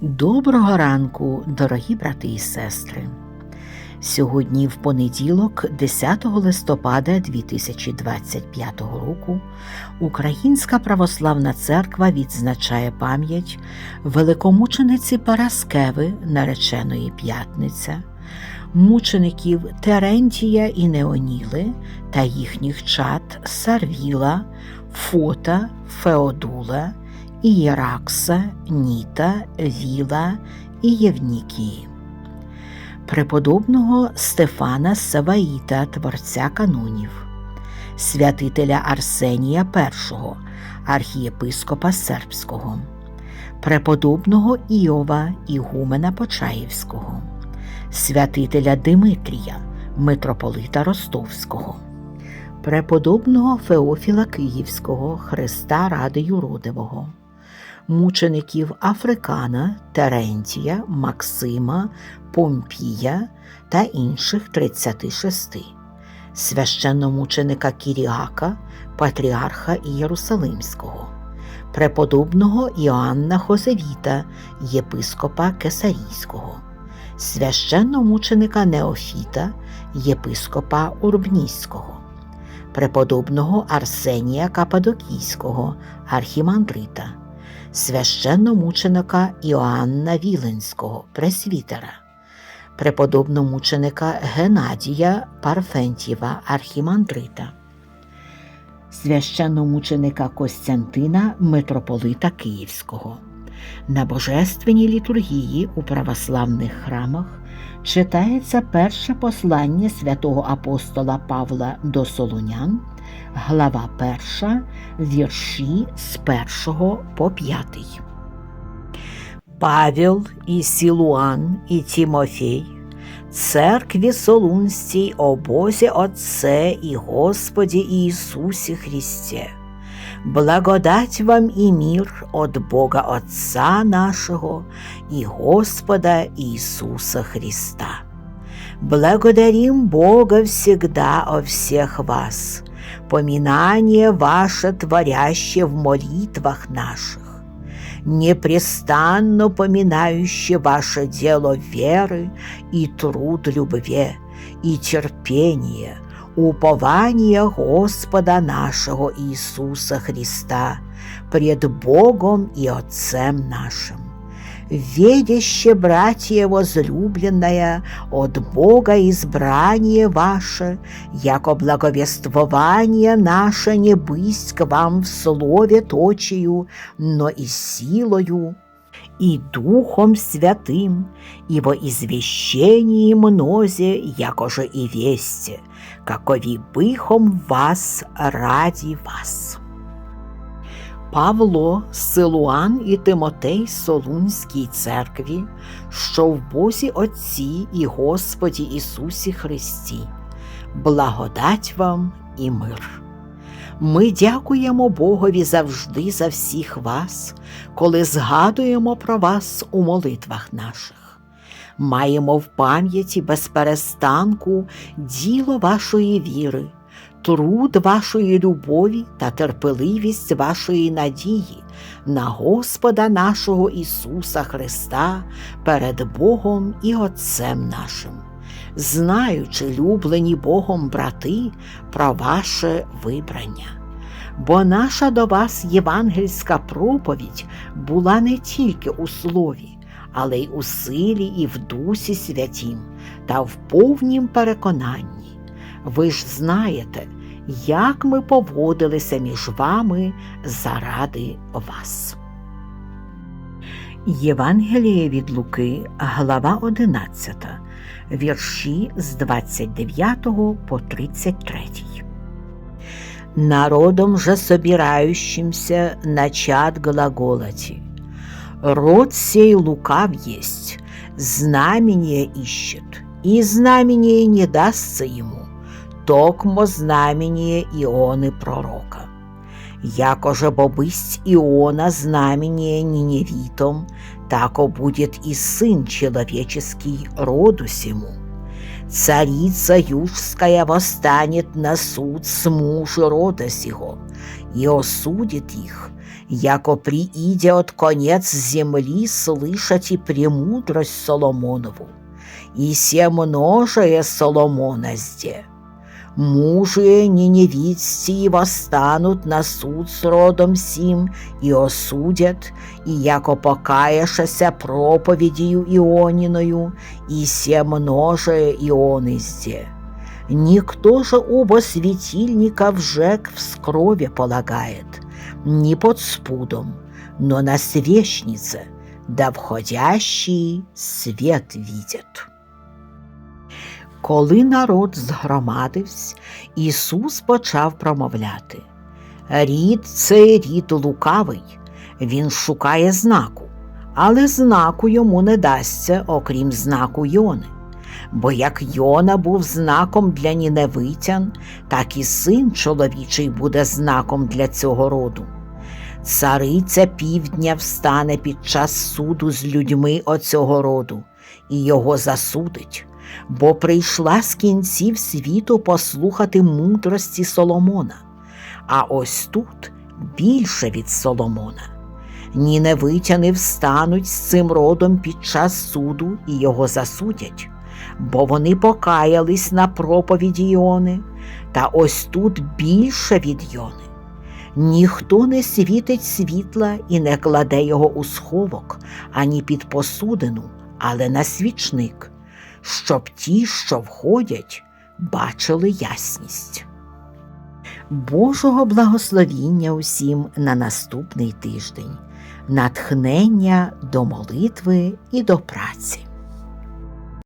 Доброго ранку, дорогі брати і сестри. Сьогодні, в понеділок, 10 листопада 2025 року, Українська православна церква відзначає пам'ять великомучениці Параскеви, нареченої П'ятниця, мучеників Терентія і Неоніли та їхніх чад Сарвіла, Фота, Феодула, Ієракса, Ніта, Віла і Євнікії, преподобного Стефана Саваїта, творця канонів, святителя Арсенія І, архієпископа Сербського, преподобного Іова Ігумена Почаївського, святителя Димитрія, митрополита Ростовського. Преподобного Феофіла Київського Христа Ради Юродивого, мучеників Африкана, Терентія, Максима, Помпія та інших 36, священномученика Кіріака, Патріарха Єрусалимського, преподобного Іоанна Хозевіта, єпископа Кесарійського, священномученика Неофіта, єпископа Урбнійського. Преподобного Арсенія Кападокійського, архімандрита, священномученика Іоанна Віленського, пресвітера, преподобномученика Геннадія Парфентєва, архімандрита, священномученика Костянтина, митрополита Київського. На божественній літургії у православних храмах читається перше послання святого апостола Павла до Солонян, глава 1, вірші з 1 по 5. Павел і Сілуан і Тімофій, церкві Солунстій о Бозі Отце і Господі Ісусі Христе. Благодать вам и мир от Бога Отца нашего и Господа Иисуса Христа. Благодарим Бога всегда о всех вас, поминание ваше творящее в молитвах наших, непрестанно поминающее ваше дело веры и труд любви и терпения, упования Господа нашего Иисуса Христа пред Богом и Отцем нашим. Ведяще, братья возлюбленное, от Бога избрание ваше, яко благовествование наше не бысть к вам в слове точию, но и силою, и Духом Святым, и во извещении мнозе, якоже и весте, какови бихом вас раді вас. Павло, Силуан і Тимотей Солунській церкві, що в Бозі Отці і Господі Ісусі Христі, благодать вам і мир. Ми дякуємо Богові завжди за всіх вас, коли згадуємо про вас у молитвах наших. Маємо в пам'яті без перестанку діло вашої віри, труд вашої любові та терпеливість вашої надії на Господа нашого Ісуса Христа перед Богом і Отцем нашим, знаючи, люблені Богом брати, про ваше вибрання. Бо наша до вас євангельська проповідь була не тільки у слові, але й у силі і в дусі святім та в повнім переконанні. Ви ж знаєте, як ми поводилися між вами заради вас. Євангеліє від Луки, глава 11, вірші з 29 по 33. Народом же собирающимся начат глаголати. Род сей лукав есть, знамение ищет, и знамение не дастся ему, токмо знамение Ионы пророка. Якоже бобысть Иона знамение Ниневитом, тако будет и Сын Человеческий роду сему. Царица Южская восстанет на суд с мужа рода сего, и осудит их, яко прииде от конец земли, слышать и премудрость Соломонову, и се множее Соломона зде. Мужи неневидсти восстанут на суд с родом сим и осудят, и яко покаешася проповедью Иониною, и се множее Ионы зде. Никто же оба светильника в жек в скрове полагает, не под спудом, но на свечнице, да входящий свет видят. Коли народ згромадився, Ісус почав промовляти. Рід це рід лукавий, він шукає знаку, але знаку йому не дасться, окрім знаку Йони. Бо як Йона був знаком для ніневитян, так і син чоловічий буде знаком для цього роду. Цариця півдня встане під час суду з людьми оцього роду, і його засудить, бо прийшла з кінців світу послухати мудрості Соломона, а ось тут більше від Соломона. Ніневитяни встануть з цим родом під час суду і його засудять, бо вони покаялись на проповіді Йони, та ось тут більше від Йони. Ніхто не світить світла і не кладе його у сховок, ані під посудину, але на свічник, щоб ті, що входять, бачили ясність. Божого благословіння усім на наступний тиждень, натхнення до молитви і до праці.